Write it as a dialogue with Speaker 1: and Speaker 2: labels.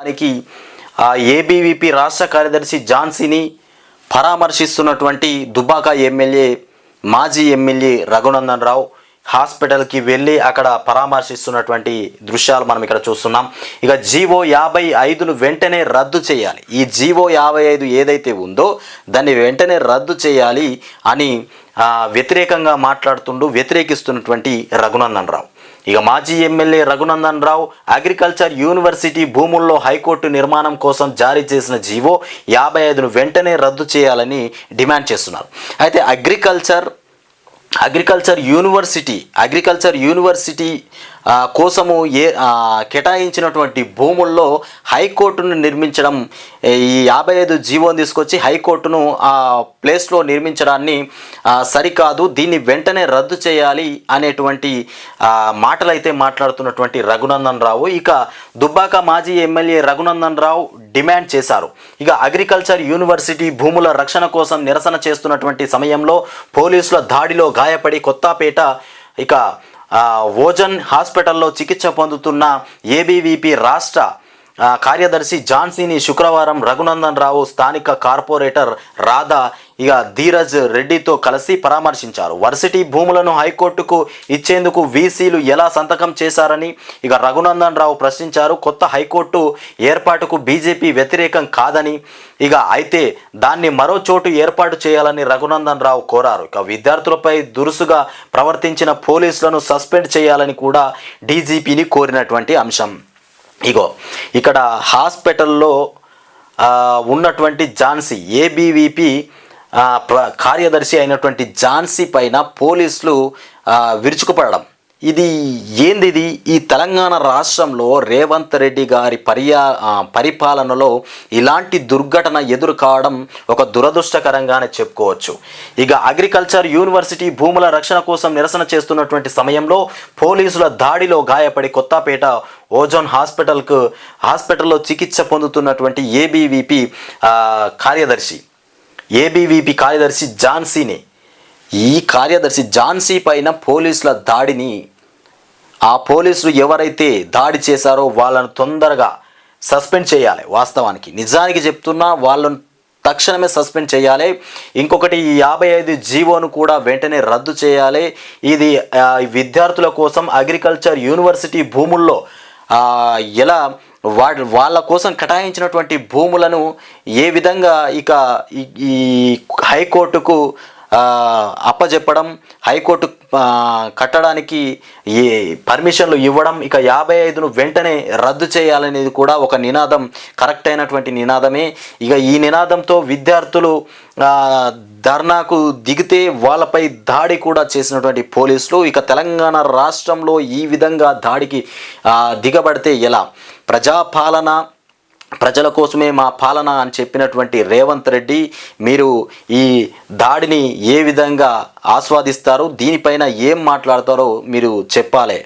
Speaker 1: దానికి ఏబీవీపీ రాష్ట్ర కార్యదర్శి ఝాన్సీని పరామర్శిస్తున్నటువంటి దుబ్బాక ఎమ్మెల్యే మాజీ ఎమ్మెల్యే రఘునందన్ రావు హాస్పిటల్కి వెళ్ళి అక్కడ పరామర్శిస్తున్నటువంటి దృశ్యాలు మనం ఇక్కడ చూస్తున్నాం. ఇక జీవో యాభై ఐదును వెంటనే రద్దు చేయాలి. ఈ జీవో యాభై ఐదు ఏదైతే ఉందో దాన్ని వెంటనే రద్దు చేయాలి అని వ్యతిరేకంగా మాట్లాడుతుండు వ్యతిరేకిస్తున్నటువంటి రఘునందన్ రావు ఇక మాజీ MLA Raghunandan Rao agriculture university భూముల్లో హైకోర్టు నిర్మాణం కోసం జారీ చేసిన జీవో యాభై ఐదును వెంటనే రద్దు చేయాలని డిమాండ్ చేస్తున్నారు. అయితే agriculture agriculture university agriculture university కోసము ఏ కేటాయించినటువంటి భూముల్లో హైకోర్టును నిర్మించడం ఈ యాభై ఐదు జీవోని తీసుకొచ్చి హైకోర్టును ఆ ప్లేస్లో నిర్మించడాన్ని సరికాదు. దీన్ని వెంటనే రద్దు చేయాలి అనేటువంటి మాటలైతే మాట్లాడుతున్నటువంటి రఘునందన్ రావు ఇక దుబ్బాక మాజీ ఎమ్మెల్యే రఘునందన్ రావు డిమాండ్ చేశారు. ఇక అగ్రికల్చర్ యూనివర్సిటీ భూముల రక్షణ కోసం నిరసన చేస్తున్నటువంటి సమయంలో పోలీసుల దాడిలో గాయపడి కొత్తపేట ఇక ఓజన్ హాస్పిటల్లో చికిత్స పొందుతున్న ఏబీవీపీ రాష్ట్ర కార్యదర్శి ఝాన్సీని శుక్రవారం రఘునందన్ రావు స్థానిక కార్పొరేటర్ రాధా ఇక ధీరజ్ రెడ్డితో కలిసి పరామర్శించారు. వర్సిటీ భూములను హైకోర్టుకు ఇచ్చేందుకు వీసీలు ఎలా సంతకం చేశారని ఇక రఘునందన్ రావు ప్రశ్నించారు. కొత్త హైకోర్టు ఏర్పాటుకు బీజేపీ వ్యతిరేకం కాదని ఇక అయితే దాన్ని మరో చోటు ఏర్పాటు చేయాలని రఘునందన్ రావు కోరారు. ఇక విద్యార్థులపై దురుసుగా ప్రవర్తించిన పోలీసులను సస్పెండ్ చేయాలని కూడా డీజీపీని కోరినటువంటి అంశం. ఇగో ఇక్కడ హాస్పిటల్లో ఉన్నటువంటి ఝాన్సీ ఏబీవీపీ ప్ర- కార్యదర్శి అయినటువంటి ఝాన్సీ పైన పోలీసులు విరుచుకుపడడం. ఇది ఏంది ఇది ఈ తెలంగాణ రాష్ట్రంలో రేవంత్ రెడ్డి గారి పర్యా పరిపాలనలో ఇలాంటి దుర్ఘటన ఎదురు కావడం ఒక దురదృష్టకరంగానే చెప్పుకోవచ్చు. ఇక అగ్రికల్చర్ యూనివర్సిటీ భూముల రక్షణ కోసం నిరసన చేస్తున్నటువంటి సమయంలో పోలీసుల దాడిలో గాయపడి కొత్తపేట ఓజోన్ హాస్పిటల్కు హాస్పిటల్లో చికిత్స పొందుతున్నటువంటి ఏబీవీపీ కార్యదర్శి. ఏబీవీపీ కార్యదర్శి జాన్సీని. ఈ కార్యదర్శి ఝాన్సీ పైన పోలీసుల దాడిని ఆ పోలీసులు ఎవరైతే దాడి చేశారో వాళ్ళను తొందరగా సస్పెండ్ చేయాలి వాస్తవానికి. నిజానికి చెప్తున్నా వాళ్ళను తక్షణమే సస్పెండ్ చేయాలి. ఇంకొకటి ఈ యాభై ఐదు జీవోను కూడా వెంటనే రద్దు చేయాలి. ఇది విద్యార్థుల కోసం అగ్రికల్చర్ యూనివర్సిటీ భూముల్లో ఎలా వా వాళ్ళ కోసం కేటాయించినటువంటి భూములను ఏ విధంగా ఇక ఈ- హైకోర్టుకు అప్పజెప్పడం హైకోర్టు కట్టడానికి ఏ పర్మిషన్లు ఇవ్వడం ఇక యాభై ఐదును వెంటనే రద్దు చేయాలనేది కూడా ఒక నినాదం కరెక్ట్ అయినటువంటి నినాదమే. ఇక ఈ నినాదంతో విద్యార్థులు ధర్నాకు దిగితే వాళ్ళపై దాడి కూడా చేసినటువంటి పోలీసులు ఇక తెలంగాణ రాష్ట్రంలో ఈ విధంగా దాడికి దిగబడితే ఎలా? ప్రజాపాలన ప్రజల కోసమే మా పాలన అని చెప్పినటువంటి రేవంత్ రెడ్డి మీరు ఈ దాడిని ఏ విధంగా ఆస్వాదిస్తారో? దీనిపైన ఏం మాట్లాడతారో మీరు చెప్పాలి.